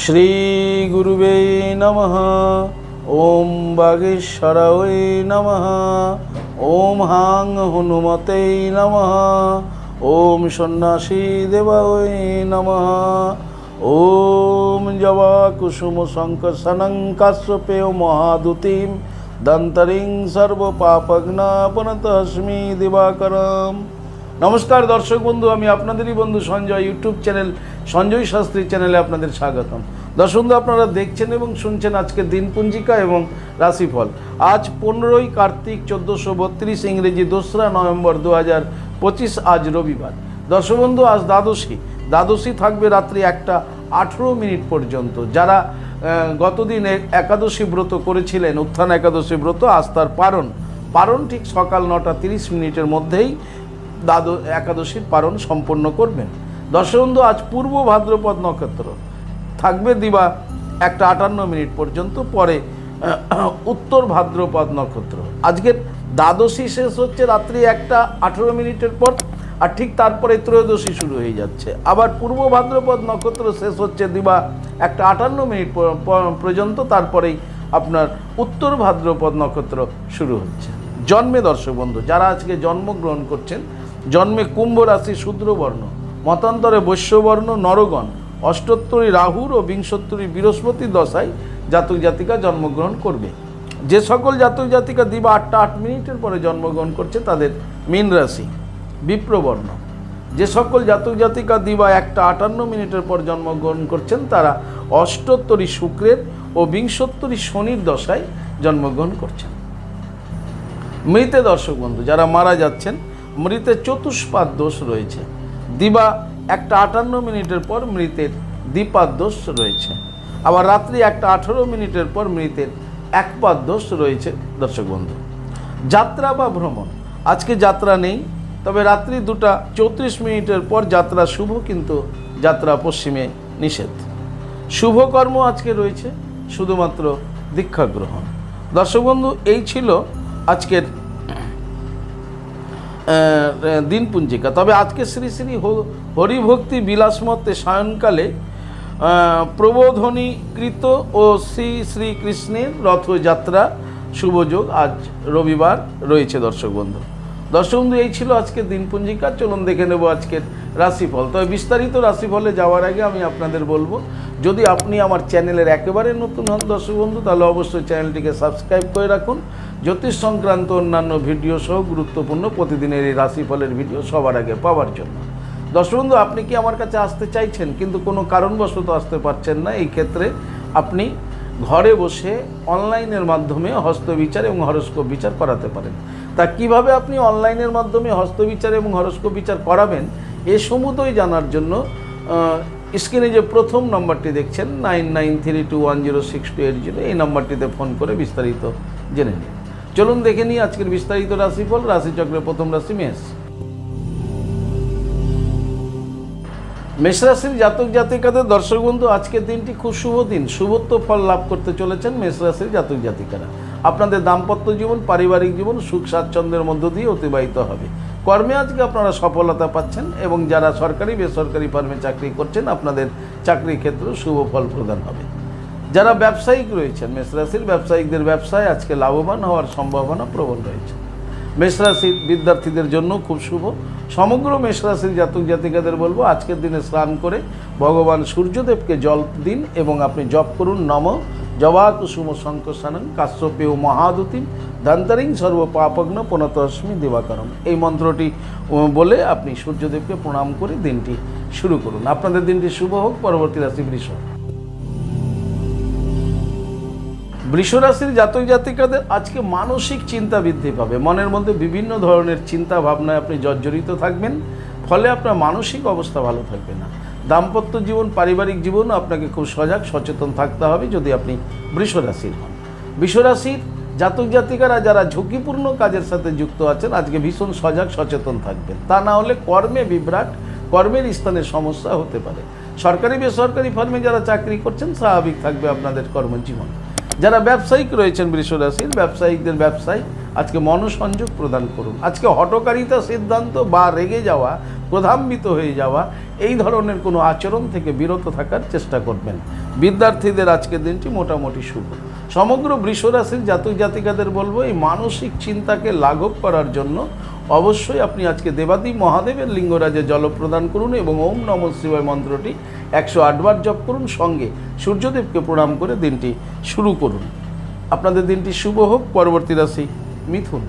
শ্রীগুরুবে নমঃ। ওম বাগেশ্বরায় নমঃ। ওম হাং হনুমতে নমঃ। ওম সন্ন্যাসী দেবায় নমঃ। ওম জবা কুসুম শঙ্কসনং কাশ্যপেয় মহাদুতিম দন্তরিং সর্বপাপগ্নাপনতস্মি দিবাকরম। নমস্কার দর্শক বন্ধু, আমি আপনাদেরই বন্ধু সঞ্জয়, ইউটিউব চ্যানেল সঞ্জয় শাস্ত্রী চ্যানেলে আপনাদের স্বাগতম। দর্শক আপনারা দেখছেন এবং শুনছেন আজকে দিনপঞ্জিকা এবং রাশিফল। আজ পনেরোই কার্তিক চোদ্দোশো বত্রিশ, ইংরেজি দোসরা নভেম্বর দু হাজার পঁচিশ, আজ রবিবার। দর্শক বন্ধু, আজ দ্বাদশী। দ্বাদশী থাকবে রাত্রি একটা আঠেরো মিনিট পর্যন্ত। যারা গতদিন একাদশী ব্রত করেছিলেন, উত্থান একাদশী ব্রত, আজ তার পারণ পারণ ঠিক সকাল নটা তিরিশ মিনিটের মধ্যেই দ্বাদ একাদশীর পারণ সম্পন্ন করবেন। দর্শবন্ধু আজ পূর্ব ভাদ্রপদ নক্ষত্র। থাকবে দিবা একটা আটান্ন মিনিট পর্যন্ত, পরে, উত্তর ভাদ্রপদ নক্ষত্র। আজকের দ্বাদশী শেষ হচ্ছে রাত্রি একটা, আঠেরো মিনিটের পর, আর ঠিক তারপরে ত্রয়োদশী শুরু হয়ে যাচ্ছে। আবার পূর্ব ভাদ্রপদ নক্ষত্র শেষ হচ্ছে দিবা একটা আটান্ন মিনিট পর্যন্ত, তারপরেই আপনার উত্তর ভাদ্রপদ নক্ষত্র শুরু হচ্ছে। জন্মে দর্শক বন্ধু যারা আজকে জন্মগ্রহণ করছেন জন্মে কুম্ভ রাশি শূদ্রবর্ণ, মতান্তরে বৈশ্যবর্ণ, নরগণ, অষ্টোত্তরী রাহুর ও বিংশোত্তরী বৃহস্পতি দশায় জাতক জাতিকা জন্মগ্রহণ করবে। যে সকল জাতক জাতিকা দিবা আটটা আট মিনিটের পরে জন্মগ্রহণ করছে তাদের মীন রাশি, বিপ্রবর্ণ। যে সকল জাতক জাতিকা দিবা একটা আটান্ন মিনিটের পর জন্মগ্রহণ করছেন তারা অষ্টোত্তরী শুক্রের ও বিংশোত্তরী শনির দশায় জন্মগ্রহণ করছেন। মৃতে দর্শক বন্ধু, যারা মারা যাচ্ছেন মৃতের চতুষ্পাদ দোষ রয়েছে। দিবা একটা আটান্ন মিনিটের পর মৃতের দ্বিপাদ দোষ রয়েছে। আবার রাত্রি একটা আঠেরো মিনিটের পর মৃতের একপাদ দোষ রয়েছে, দর্শক বন্ধু। যাত্রা বা ভ্রমণ। আজকে যাত্রা নেই, তবে রাত্রি দুটা চৌত্রিশ মিনিটের পর যাত্রা শুভ, কিন্তু যাত্রা পশ্চিমে নিষেধ। শুভ কর্ম আজকে রয়েছে, শুধুমাত্র দীক্ষা গ্রহণ দর্শক বন্ধু, এই ছিল আজকের দিনপুঞ্জিকা। তবে আজকে শ্রী শ্রী হরিভক্তি বিলাসমতে সায়নকালে প্রবোধনীকৃত ও শ্রী শ্রীকৃষ্ণের রথযাত্রা শুভযোগ আজ রবিবার রয়েছে দর্শক বন্ধু। দর্শক বন্ধু, এই ছিল আজকের দিনপুঞ্জিকা। চলুন দেখে নেব আজকের রাশিফল। তবে বিস্তারিত রাশিফলে যাওয়ার আগে আমি আপনাদের বলব, যদি আপনি আমার চ্যানেলের একেবারে নতুন হন, দর্শক বন্ধু, তাহলে অবশ্যই চ্যানেলটিকে সাবস্ক্রাইব করে রাখুন। জ্যোতিষ সংক্রান্ত অন্যান্য ভিডিও সহ গুরুত্বপূর্ণ প্রতিদিনের এই রাশিফলের ভিডিও সবার আগে পাওয়ার জন্য। দর্শক বন্ধু, আপনি কি আমার কাছে আসতে চাইছেন? কিন্তু কোনো কারণবশত আসতে পারছেন না। এই ক্ষেত্রে আপনি ঘরে বসে অনলাইনের মাধ্যমে হস্তবিচার এবং হরস্কোপ বিচার করাতে পারেন। তা কীভাবে আপনি অনলাইনের মাধ্যমে হস্তবিচার এবং হরস্কোপ বিচার করাবেন? এ সমুদয় জানার জন্য স্ক্রিনে যে প্রথম নম্বরটি দেখছেন, nine nine three two one zero six two eight zero, এই নাম্বারটিতে ফোন করে বিস্তারিত জেনে নিন। চলুন দেখে নিই আজকের বিস্তারিত রাশিফল, রাশিচক্রের প্রথম রাশি মেষ। মেষরাশির জাতক জাতিকাদের দর্শক বন্ধু, আজকের দিনটি খুব শুভ দিন। শুভত্ব ফল লাভ করতে চলেছেন মেষরাশির জাতক জাতিকারা। আপনাদের দাম্পত্য জীবন, পারিবারিক জীবন সুখ স্বাচ্ছন্দ্যের মধ্য দিয়ে অতিবাহিত হবে। কর্মে আজকে আপনারা সফলতা পাচ্ছেন এবং যারা সরকারি, বেসরকারি ফার্মে চাকরি করছেন, আপনাদের চাকরি ক্ষেত্রে শুভ ফল প্রদান হবে। যারা ব্যবসায়িক রয়েছেন, মেষরাশির ব্যবসায়িকদের ব্যবসায় আজকে লাভবান হওয়ার সম্ভাবনা প্রবল রয়েছে। মেষরাশির বিদ্যার্থীদের জন্য খুব শুভ। সমগ্র মেষরাশির জাতক জাতিকাদের বলব, আজকের দিনে স্নান করে ভগবান সূর্যদেবকে জল দিন এবং আপনি জপ করুন, নম। জবা কুসুম শঙ্কসানং কাশ্যপেয় মহাদুতিম দান্তরিং সর্ব পাপগ্ন পুনতস্মি দিবাকরম। এই মন্ত্রটি বলে আপনি সূর্যদেবকে প্রণাম করে দিনটি শুরু করুন। আপনাদের দিনটি শুভ হোক, পরবর্তী রাশি বৃষ। বৃষরাশির জাতক জাতিকাদের আজকে মানসিক চিন্তা বৃদ্ধি পাবে। মনের মধ্যে বিভিন্ন ধরনের চিন্তা ভাবনায় আপনি জর্জরিত থাকবেন, ফলে আপনার মানসিক অবস্থা ভালো থাকবে না। দাম্পত্য জীবন, পারিবারিক জীবন, আপনাকে খুব সজাগ, সচেতন থাকতে হবে যদি আপনি বৃষরাশির হন। বৃষরাশির জাতক জাতিকারা যারা ঝুঁকিপূর্ণ কাজের সাথে যুক্ত আছেন, আজকে ভীষণ সজাগ, সচেতন থাকবেন। তা না হলে কর্মে বিভ্রাট, কর্মের স্থানে সমস্যা হতে পারে। সরকারি, বেসরকারি ফার্মে যারা চাকরি করছেন, স্বাভাবিক থাকবে আপনাদের কর্মজীবন। যারা ব্যবসায়িক রয়েছেন বৃষরাশির ব্যবসায়িকদের ব্যবসায় আজকে মনসংযোগ প্রদান করুন। আজকে হটকারিতা সিদ্ধান্ত বা রেগে যাওয়া, ক্রধান্বিত হয়ে যাওয়া, এই ধরনের কোনো আচরণ থেকে বিরত থাকার চেষ্টা করবেন। বিদ্যার্থীদের আজকের দিনটি মোটামুটি শুভ। সমগ্র বৃষরাশির জাতক জাতিকাদের বলব, এই মানসিক চিন্তাকে লাঘব করার জন্য অবশ্যই আপনি আজকে দেবাদি মহাদেবের লিঙ্গরাজে জল প্রদান করুন এবং ওম নম শিবায় মন্ত্রটি একশো আটবার জপ করুন, সঙ্গে সূর্যদেবকে প্রণাম করে দিনটি শুরু করুন। আপনাদের দিনটি শুভ হোক, পরবর্তী রাশি মিথুন।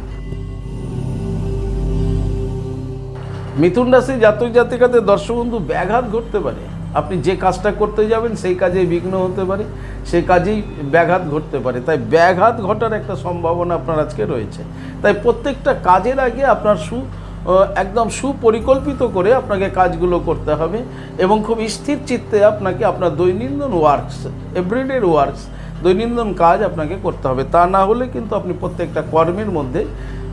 মিথুন রাশি জাতক জাতিকাদের দর্শক বন্ধু ব্যাঘাত ঘটতে পারে। আপনি যে কাজটা করতে যাবেন, সেই কাজে বিঘ্ন হতে পারে সেই কাজেই ব্যাঘাত ঘটতে পারে। তাই ব্যাঘাত ঘটার একটা সম্ভাবনা আপনার আজকে রয়েছে। তাই প্রত্যেকটা কাজের আগে আপনার সু একদম সুপরিকল্পিত করে আপনাকে কাজগুলো করতে হবে এবং খুব স্থির চিত্তে আপনাকে আপনার দৈনন্দিন ওয়ার্কস এভরিডের ওয়ার্কস দৈনন্দিন কাজ আপনাকে করতে হবে। তা না হলে কিন্তু আপনি প্রত্যেকটা কর্মের মধ্যে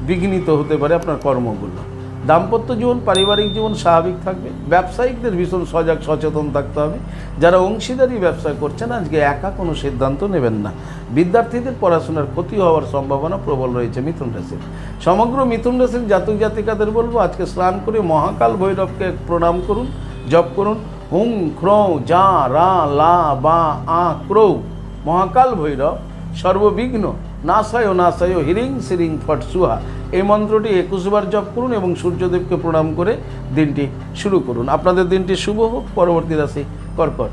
বিঘ্নিত হতে পারে আপনার কর্মগুলো। দাম্পত্য জীবন, পারিবারিক জীবন স্বাভাবিক থাকবে। ব্যবসায়িকদের ভীষণ সজাগ, সচেতন থাকতে হবে। যারা অংশীদারি ব্যবসা করছেন, আজকে একা কোনো সিদ্ধান্ত নেবেন না। বিদ্যার্থীদের পড়াশোনার ক্ষতি হওয়ার সম্ভাবনা প্রবল রয়েছে মিথুন রাশির। সমগ্র মিথুন রাশির জাতক জাতিকাদের বলব, আজকে স্নান করে মহাকাল ভৈরবকে প্রণাম করুন, জপ করুন। হুং খ্রৌ যা, রা, লা, বা, আ, ক্রৌ। মহাকাল ভৈরব সর্ববিঘ্ন। নাসায় নাসায় হিরিং সিরিং ফট সুহা। এই মন্ত্রটি একুশবার জপ করুন এবং সূর্যদেবকে প্রণাম করে দিনটি শুরু করুন। আপনাদের দিনটি শুভ হোক, পরবর্তী রাশি কর্কট।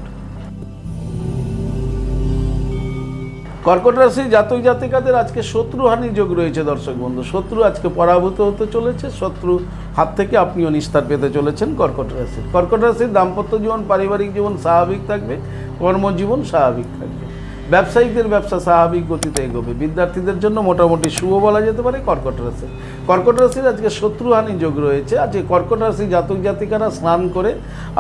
কর্কট রাশি জাতক জাতিকাদের আজকে শত্রুহানি যোগ রয়েছে, দর্শক বন্ধু। শত্রু আজকে পরাভূত হতে চলেছে, শত্রু হাত থেকে আপনিও নিস্তার পেতে চলেছেন কর্কট রাশির। কর্কট রাশির দাম্পত্য জীবন, পারিবারিক জীবন স্বাভাবিক থাকবে, কর্মজীবন স্বাভাবিক থাকবে। ব্যবসায়িকদের ব্যবসা স্বাভাবিক গতিতে এগোবে। বিদ্যার্থীদের জন্য মোটামুটি শুভ বলা যেতে পারে কর্কট রাশি। কর্কট রাশির আজকে শত্রুহানি যোগ রয়েছে। আজকে কর্কট রাশি জাতক জাতিকারা স্নান করে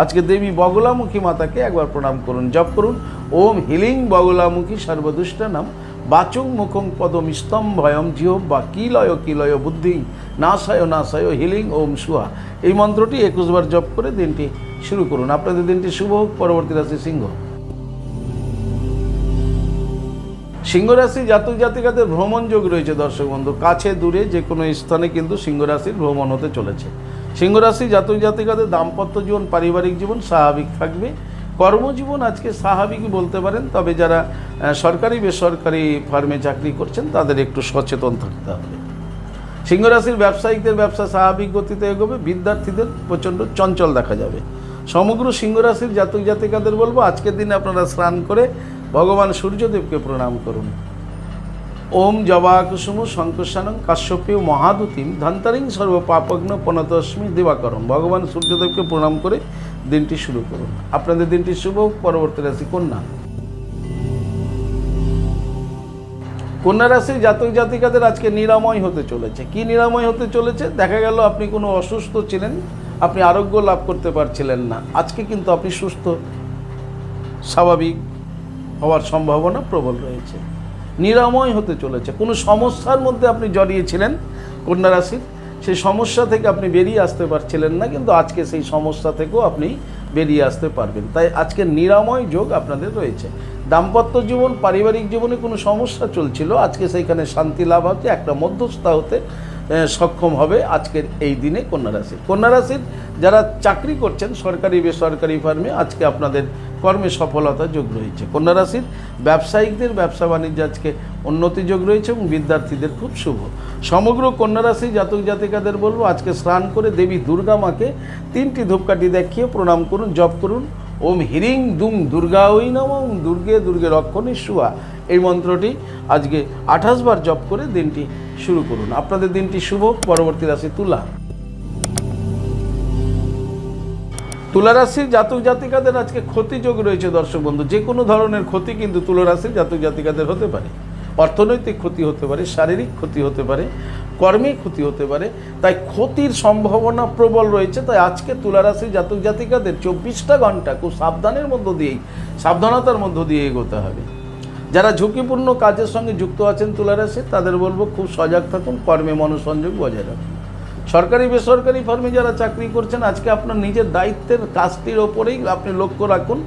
আজকে দেবী বগলামুখী মাতাকে একবার প্রণাম করুন, জপ করুন। ওম হিলিং বগলামুখী সর্বদুষ্ট নাম বাচুং মুখং পদম স্তম ভয়ম জিহ বা কিলয় কিলয় বুদ্ধি। নাশায় নাশায় হিলিং ওম সুহা। এই মন্ত্রটি একুশবার জপ করে দিনটি শুরু করুন। আপনাদের দিনটি শুভ হোক। পরবর্তী রাশি সিংহ। সিংহ রাশি জাতক জাতিকাদের ভ্রমণ যোগ রয়েছে, দর্শক বন্ধু। কাছে, দূরে যে কোনো স্থানে কিন্তু সিংহ রাশির ভ্রমণ হতে চলেছে। সিংহ রাশি জাতক জাতিকাদের দাম্পত্য জীবন, পারিবারিক জীবন স্বাভাবিক থাকবে। কর্মজীবন আজকে স্বাভাবিকই বলতে পারেন, তবে যারা সরকারি, বেসরকারি ফার্মে চাকরি করছেন, তাদের একটু সচেতন থাকতে হবে। সিংহ রাশির ব্যবসায়িকদের ব্যবসা স্বাভাবিক গতিতে এগোবে, বিদ্যার্থীদের প্রচণ্ড চঞ্চল দেখা যাবে। সমগ্র সিংহ রাশির জাতক জাতিকাদের বলব, আজকের দিনে আপনারা স্নান করে ভগবান সূর্যদেবকে প্রণাম করুন। ওম জবা কুসুম শঙ্কর্ষানং কাশ্যপীয় মহাদুতিম ধন্তারিং সর্ব পাপগ্ন পনতস্মি দিবাকরম ভগবান সূর্যদেবকে প্রণাম করে দিনটি শুরু করুন। আপনাদের দিনটি শুভ পরবর্তী রাশি কন্যা। কন্যা রাশির জাতক জাতিকাদের আজকে নিরাময় হতে চলেছে। কি নিরাময় হতে চলেছে? দেখা গেল আপনি কোনো অসুস্থ ছিলেন, আপনি আরোগ্য লাভ করতে পারছিলেন না। আজকে কিন্তু আপনি সুস্থ, স্বাভাবিক হওয়ার সম্ভাবনা প্রবল রয়েছে। নিরাময় হতে চলেছে। কোনো সমস্যার মধ্যে আপনি জড়িয়েছিলেন কন্যা রাশির? সেই সমস্যা থেকে আপনি বেরিয়ে আসতে পারছিলেন না, কিন্তু আজকে সেই সমস্যা থেকেও আপনি বেরিয়ে আসতে পারবেন। তাই আজকে নিরাময় যোগ আপনাদের রয়েছে। দাম্পত্য জীবন, পারিবারিক জীবনে কোনো সমস্যা চলছিল? আজকে সেইখানে শান্তি লাভ হচ্ছে, একটা মধ্যস্থা হতে সক্ষম হবে আজকের এই দিনে কন্যা রাশি। কন্যা রাশির যারা চাকরি করছেন, সরকারি, বেসরকারি ফার্মে, আজকে আপনাদের কর্মে সফলতা যোগ রয়েছে। কন্যা রাশির ব্যবসায়িকদের, ব্যবসা বাণিজ্য আজকে উন্নতি যোগ রয়েছে এবং বিদ্যার্থীদের খুব শুভ। সমগ্র কন্যা রাশি জাতক জাতিকাদের বলব, আজকে স্নান করে দেবী দুর্গা মাকে তিনটি ধূপকাঠি দেখিয়ে প্রণাম করুন, জপ করুন। ওম হিরিং দুম দুর্গা ওই নম, দুর্গে দুর্গে রক্ষণী শুয়া। এই মন্ত্রটি আজকে আঠাশ বার জপ করে দিনটি শুরু করুন। আপনাদের দিনটি শুভ, পরবর্তী রাশি তুলা। তুলা রাশির জাতক জাতিকাদের আজকে ক্ষতিযোগ রয়েছে দর্শক বন্ধু। যে কোনো ধরনের ক্ষতি কিন্তু তুলা রাশির জাতক জাতিকাদের হতে পারে। অর্থনৈতিক ক্ষতি হতে পারে, শারীরিক ক্ষতি হতে পারে কর্মে ক্ষতি হতে পারে। তাই ক্ষতির সম্ভাবনা প্রবল রয়েছে। তাই আজকে তুলা রাশির জাতক জাতিকাদের চব্বিশটা ঘণ্টা খুব সাবধানের মধ্য দিয়েই, সাবধানতার মধ্য দিয়ে এগোতে হবে। যারা ঝুঁকিপূর্ণ কাজের সঙ্গে যুক্ত আছেন তুলা রাশি তাদের বলব খুব সজাগ থাকুন, কর্মে মনোসংযোগ বজায় রাখুন। সরকারি, বেসরকারি ফার্মে যারা চাকরি করছেন, আজকে আপনার নিজের দায়িত্বের কাজটির ওপরেই আপনি লক্ষ্য রাখুন,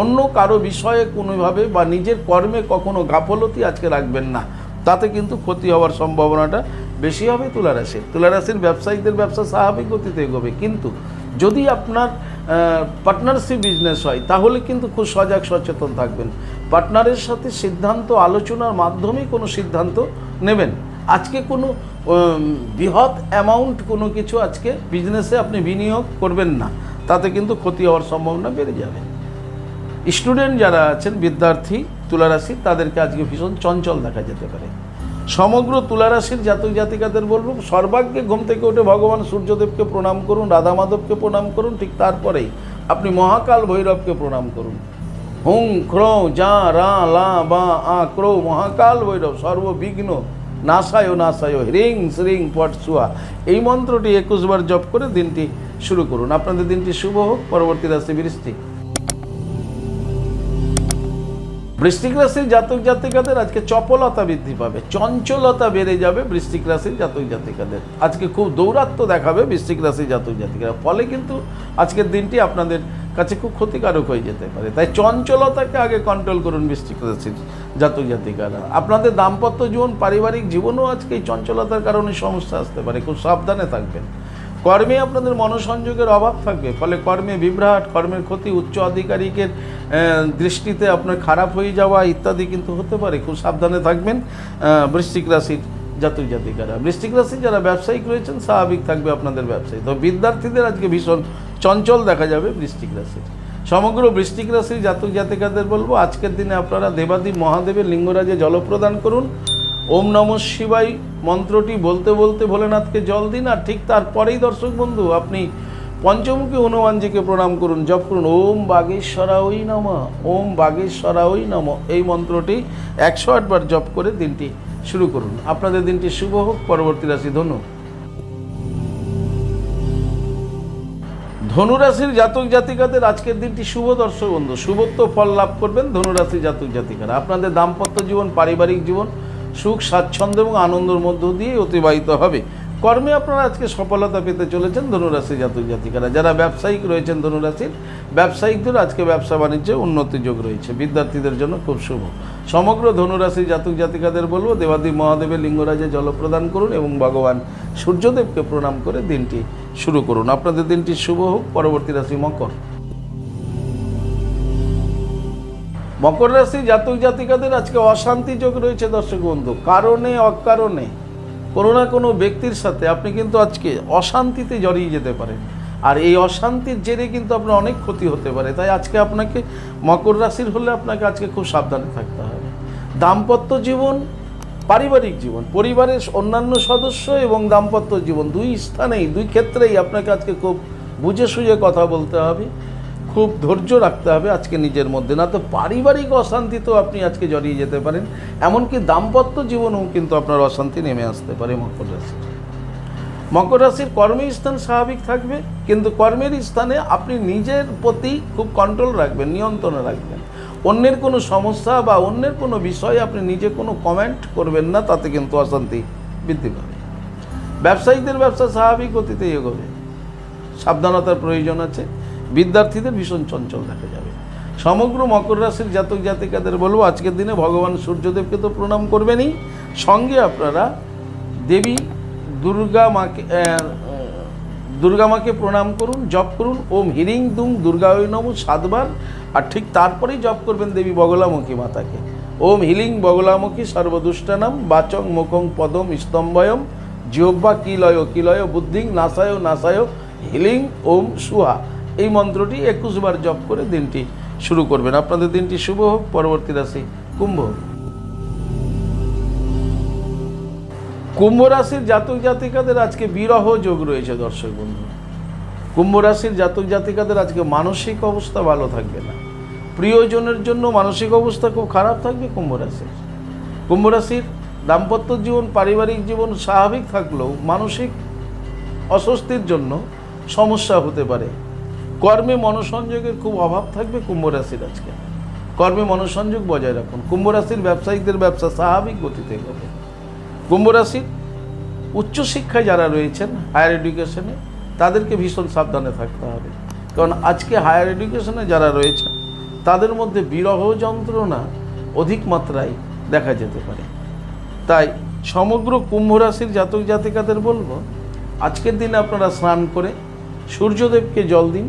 অন্য কারও বিষয়ে কোনোভাবে বা নিজের কর্মে কখনো গাফলতি আজকে রাখবেন না। তাতে কিন্তু ক্ষতি হওয়ার সম্ভাবনাটা বেশি হবে তুলারাশির। তুলারাশির ব্যবসায়ীদের ব্যবসা স্বাভাবিক গতিতে এগোবে। কিন্তু যদি আপনার পার্টনারশিপ বিজনেস হয়, তাহলে কিন্তু খুব সজাগ, সচেতন থাকবেন। পার্টনারের সাথে সিদ্ধান্ত, আলোচনার মাধ্যমে কোনো সিদ্ধান্ত নেবেন। আজকে কোনো বৃহৎ অ্যামাউন্ট কোনো কিছু আজকে বিজনেসে আপনি বিনিয়োগ করবেন না। তাতে কিন্তু ক্ষতি হওয়ার সম্ভাবনা বেড়ে যাবে। স্টুডেন্ট যারা আছেন, বিদ্যার্থী, তুলারাশি, তাদেরকে আজকে ভীষণ চঞ্চল দেখা যেতে পারে। সমগ্র তুলারাশির জাতক জাতিকাদের বলব সর্বাগ্যে ঘুম থেকে উঠে ভগবান সূর্যদেবকে প্রণাম করুন, রাধা মাধবকে প্রণাম করুন, ঠিক তারপরেই আপনি মহাকাল ভৈরবকে প্রণাম করুন। হুং, ক্রৌ, যা, রা, লা, বা, আ, ক্রৌ, মহাকাল ভৈরব, সর্ববিঘ্ন, নাসায় নাসায় হ্রিং, শ্রিং, পট, সুয়া। এই মন্ত্রটি একুশবার জপ করে দিনটি শুরু করুন। আপনাদের দিনটি শুভ হোক, পরবর্তী রাশি বৃষ্টি। বৃশ্চিক রাশির জাতক জাতিকাদের আজকে চপলতা বৃদ্ধি পাবে, চঞ্চলতা বেড়ে যাবে বৃশ্চিক রাশির জাতক জাতিকাদের। আজকে খুব দৌরাত্ম দেখাবে বৃশ্চিক রাশির জাতক জাতিকারা। ফলে কিন্তু আজকের দিনটি আপনাদের কাছে খুব ক্ষতিকারক হয়ে যেতে পারে। তাই চঞ্চলতাকে আগে কন্ট্রোল করুন বৃশ্চিক রাশির জাতক জাতিকারা। আপনাদের দাম্পত্য জীবন, পারিবারিক জীবনও আজকে এই চঞ্চলতার কারণে সমস্যা আসতে পারে। খুব সাবধানে থাকবেন। কর্মে আপনাদের মনোসংযোগের অভাব থাকবে। ফলে কর্মে বিভ্রাট, কর্মের ক্ষতি, উচ্চ আধিকারিকের দৃষ্টিতে আপনার খারাপ হয়ে যাওয়া ইত্যাদি কিন্তু হতে পারে। খুব সাবধানে থাকবেন। বৃশ্চিক রাশির জাতক জাতিকারা। বৃশ্চিক রাশির যারা ব্যবসায়িক রয়েছেন, স্বাভাবিক থাকবে আপনাদের ব্যবসায়ী। তো বিদ্যার্থীদের আজকে ভীষণ চঞ্চল দেখা যাবে বৃশ্চিক রাশির। সমগ্র বৃশ্চিক রাশির জাতক জাতিকাদের বলব, আজকের দিনে আপনারা দেবাদিব মহাদেবের লিঙ্গরাজে জলপ্রদান করুন। ওম নম শিবাই মন্ত্রটি বলতে বলতে ভোলেনাথকে জল দিন, আর ঠিক তারপরেই দর্শক বন্ধু, আপনি পঞ্চমুখী হনুমানজিকে প্রণাম করুন, জপ করুন, ওম বাগেশ্বরা ওই নম, ওম বাগেশ্বরা ওই নম। এই মন্ত্রটি একশো আটবার জপ করে দিনটি শুরু করুন। আপনাদের দিনটি শুভ হোক, পরবর্তী রাশি ধনু। ধনুরাশির জাতক জাতিকাদের আজকের দিনটি শুভ দর্শক বন্ধু, শুভত্ব ফল লাভ করবেন ধনুরাশির জাতক জাতিকারা। আপনাদের দাম্পত্য জীবন, পারিবারিক জীবন সুখ, স্বাচ্ছন্দ্য এবং আনন্দের মধ্য দিয়ে অতিবাহিত হবে। কর্মে আপনারা আজকে সফলতা পেতে চলেছেন ধনুরাশির জাতক জাতিকারা। যারা ব্যবসায়িক রয়েছেন ধনুরাশির, ব্যবসায়িকদের আজকে ব্যবসা বাণিজ্যে উন্নতি যোগ রয়েছে। বিদ্যার্থীদের জন্য খুব শুভ। সমগ্র ধনুরাশির জাতক জাতিকাদের বলব দেবাদি মহাদেবের লিঙ্গরাজে জল প্রদান করুন এবং ভগবান সূর্যদেবকে প্রণাম করে দিনটি শুরু করুন। আপনাদের দিনটি শুভ হোক। পরবর্তী রাশি মকর। মকর রাশি জাতক জাতিকাদের আজকে অশান্তি যোগ রয়েছে দর্শক বন্ধু। কারণে, অকারণে, কোনো না কোনো ব্যক্তির সাথে আপনি কিন্তু আজকে অশান্তিতে জড়িয়ে যেতে পারেন। আর এই অশান্তির জেরে কিন্তু আপনার অনেক ক্ষতি হতে পারে। তাই আজকে আপনাকে মকর রাশির হলে আপনাকে আজকে খুব সাবধানে থাকতে হবে। দাম্পত্য জীবন, পারিবারিক জীবন, পরিবারের অন্যান্য সদস্য এবং দাম্পত্য জীবন দুই স্থানেই, দুই ক্ষেত্রেই আপনাকে আজকে খুব বুঝে সুঝে কথা বলতে হবে। খুব ধৈর্য রাখতে হবে আজকে নিজের মধ্যে। না তো পারিবারিক অশান্তিতেও আপনি আজকে জড়িয়ে যেতে পারেন, এমনকি দাম্পত্য জীবনেও কিন্তু আপনার অশান্তি নেমে আসতে পারে মকর রাশি। মকর রাশির কর্মের স্থান স্বাভাবিক থাকবে, কিন্তু কর্মের স্থানে আপনি নিজের প্রতি খুব কন্ট্রোল রাখবেন, নিয়ন্ত্রণে রাখবেন। অন্যের কোনো সমস্যা বা অন্যের কোনো বিষয়ে আপনি নিজে কোনো কমেন্ট করবেন না, তাতে কিন্তু অশান্তি বৃদ্ধি পাবে। ব্যবসায়ীদের ব্যবসা স্বাভাবিক গতিতে এগোবে। সাবধানতার প্রয়োজন আছে। বিদ্যার্থীদের ভীষণ চঞ্চল দেখা যাবে। সমগ্র মকর রাশির জাতক জাতিকাদের বলব, আজকের দিনে ভগবান সূর্যদেবকে তো প্রণাম করবেনই। সঙ্গে আপনারা দেবী দুর্গা মাকে দুর্গা মাকে প্রণাম করুন, জপ করুন। ওম হিরিং দুং দুর্গা নম সাতবার। আর ঠিক তারপরেই জপ করবেন দেবী বগলামুখী মাতাকে। ওম হিলিং বগলামুখী সর্বদুষ্টানাম, বাচং মুখং পদম স্তম্ভয়ম। জিহ্বা কিলয় কিলয় বুদ্ধিং নাসায় নাসায় হিলিং ওম সুহা। এই মন্ত্রটি একুশবার জপ করে দিনটি শুরু করবেন। আপনাদের দিনটি শুভ হোক, পরবর্তী রাশি কুম্ভ কুম্ভ রাশির জাতক জাতিকাদের আজকে বিরহ যোগ রয়েছে, দর্শক বন্ধু। কুম্ভ রাশির জাতক জাতিকাদের আজকে মানসিক অবস্থা ভালো থাকবে না। প্রিয়জনের জন্য মানসিক অবস্থা খুব খারাপ থাকবে কুম্ভ রাশির। কুম্ভ রাশির দাম্পত্য জীবন, পারিবারিক জীবন স্বাভাবিক থাকলেও মানসিক অস্বস্তির জন্য সমস্যা হতে পারে। কর্মে মনোসংযোগের খুব অভাব থাকবে কুম্ভ রাশির আজকে। কর্মে মনোসংযোগ বজায় রাখুন। কুম্ভ রাশির ব্যবসায়িকদের ব্যবসা স্বাভাবিক গতিতে হবে কুম্ভ রাশির উচ্চশিক্ষায় যারা রয়েছেন হায়ার এডুকেশনে তাদেরকে ভীষণ সাবধানে থাকতে হবে। কারণ আজকে হায়ার এডুকেশনে যারা রয়েছেন, তাদের মধ্যে বিরহ যন্ত্রণা অধিক মাত্রায় দেখা যেতে পারে। তাই সমগ্র কুম্ভ রাশির জাতক জাতিকাদের বলব, আজকের দিনে আপনারা স্নান করে সূর্যদেবকে জল দিন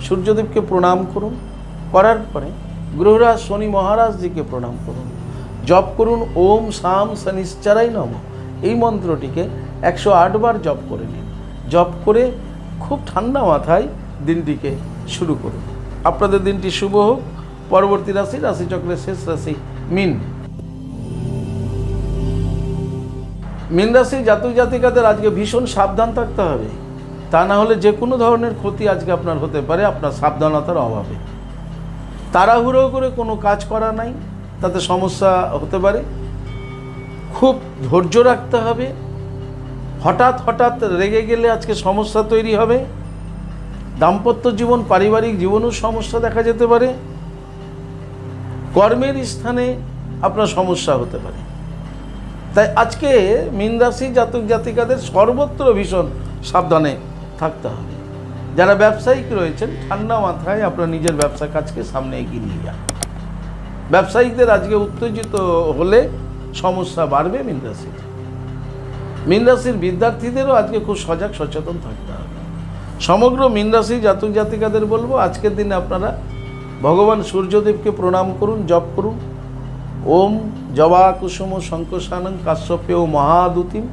সূর্যদেবকে প্রণাম করুন। করার পরে গ্রহরাজ শনি মহারাজজিকে প্রণাম করুন। জপ করুন, ওম শাম শনিশ্চারাই নম। এই মন্ত্রটিকে একশো আট বার জপ করে নিন। জপ করে খুব ঠান্ডা মাথায় দিনটিকে শুরু করুন। আপনাদের দিনটি শুভ হোক। পরবর্তী রাশি, রাশিচক্রের শেষ রাশি, মিন। মিন রাশি জাতক জাতিকাদের আজকে ভীষণ সাবধান থাকতে হবে। তা না হলে যে কোনো ধরনের ক্ষতি আজকে আপনার হতে পারে, আপনার সাবধানতার অভাবে। তাড়াহুড়ো করে কোনো কাজ করা নাই, তাতে সমস্যা হতে পারে। খুব ধৈর্য রাখতে হবে। হঠাৎ হঠাৎ রেগে গেলে আজকে সমস্যা তৈরি হবে। দাম্পত্য জীবন, পারিবারিক জীবনেও সমস্যা দেখা যেতে পারে। কর্মের স্থানে আপনার সমস্যা হতে পারে। তাই আজকে মীন রাশি জাতক জাতিকাদের সর্বত্র ভীষণ সাবধানে থাকতে হবে। যারা ব্যবসায়িক রয়েছেন, ঠান্ডা মাথায় আপনার নিজের ব্যবসা কাজকে সামনে এগিয়ে নিয়ে যান। ব্যবসায়িকদের আজকে উত্তেজিত হলে সমস্যা বাড়বে মীন রাশির মীন রাশির বিদ্যার্থীদেরও আজকে খুব সজাগ সচেতন থাকতে হবে। সমগ্র মীন রাশি জাতক জাতিকাদের বলব, আজকের দিনে আপনারা ভগবান সূর্যদেবকে প্রণাম করুন, জপ করুন। ওম জবা কুসুম শঙ্কসানং কাশ্যপেয় মহাদুতিম।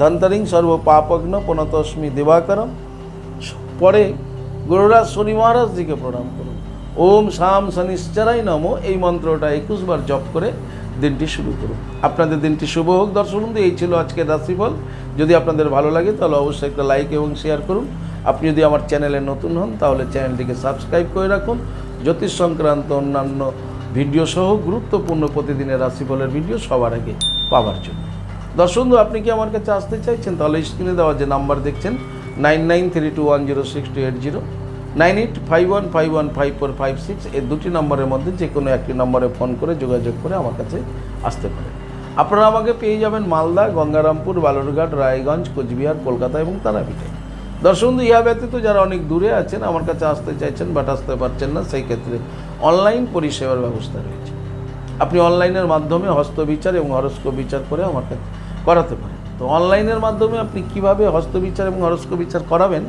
ধন্তরিং সর্ব পাপগ্ন পনতস্মি দিবাকরম। পরে গুরুরাজ শনি মহারাজজিকে প্রণাম করুন। ওম শাম শনিশ্চরাই নম, এই মন্ত্রটা একুশ বার জপ করে দিনটি শুরু করুন। আপনাদের দিনটি শুভ হোক, দর্শক বন্ধু, এই ছিল আজকের রাশিফল। যদি আপনাদের ভালো লাগে তাহলে অবশ্যই একটা লাইক এবং শেয়ার করুন। আপনি যদি আমার চ্যানেলে নতুন হন, তাহলে চ্যানেলটিকে সাবস্ক্রাইব করে রাখুন। জ্যোতিষ সংক্রান্ত অন্যান্য ভিডিও সহ গুরুত্বপূর্ণ প্রতিদিনের রাশিফলের ভিডিও সবার আগে পাওয়ার জন্য। দর্শক আপনি কি আমার কাছে আসতে চাইছেন? তাহলে স্ক্রিনে দেওয়া যে নাম্বার দেখছেন nine nine three two one zero six two eight zero, nine eight five one five one five four five six, এই দুটি নম্বরের মধ্যে যে কোনো একটি নম্বরে ফোন করে যোগাযোগ করে আমার কাছে আসতে পারে আপনারা আমাকে পেয়ে যাবেন মালদা, গঙ্গারামপুর, বালুরঘাট, রায়গঞ্জ, কোচবিহার, কলকাতা এবং তারাপীঠে। দর্শক ইহা ব্যতীত যারা অনেক দূরে আছেন, আমার কাছে আসতে চাইছেন বাট আসতে পারছেন না, সেই ক্ষেত্রে অনলাইন পরিষেবার ব্যবস্থা রয়েছে। আপনি অনলাইনের মাধ্যমে হস্তবিচার এবং হরস্কোপ বিচার করে আমার কাছে করাতে পারেন। তো অনলাইনের মাধ্যমে আপনি কীভাবে হস্তবিচার এবং হরস্ক বিচার করাবেন,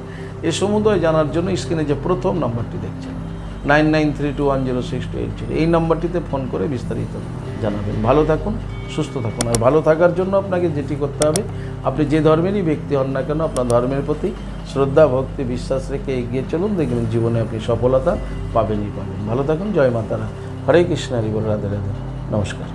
এ সমুদয় জানার জন্য স্ক্রিনে যে প্রথম নাম্বারটি দেখছেন, nine nine three two one zero six two eight zero. এই নাম্বারটিতে ফোন করে বিস্তারিত জানাবেন। ভালো থাকুন, সুস্থ থাকুন আর ভালো থাকার জন্য আপনাকে যেটি করতে হবে, আপনি যে ধর্মেরই ব্যক্তি হন না কেন, আপনার ধর্মের প্রতি শ্রদ্ধা, ভক্তি, বিশ্বাস রেখে এগিয়ে চলুন, দেখবেন জীবনে আপনি সফলতা পাবেনই পাবেন। ভালো থাকুন, জয় মাতারা। হরে কৃষ্ণ, হরি বল, রাধে রাধে। নমস্কার।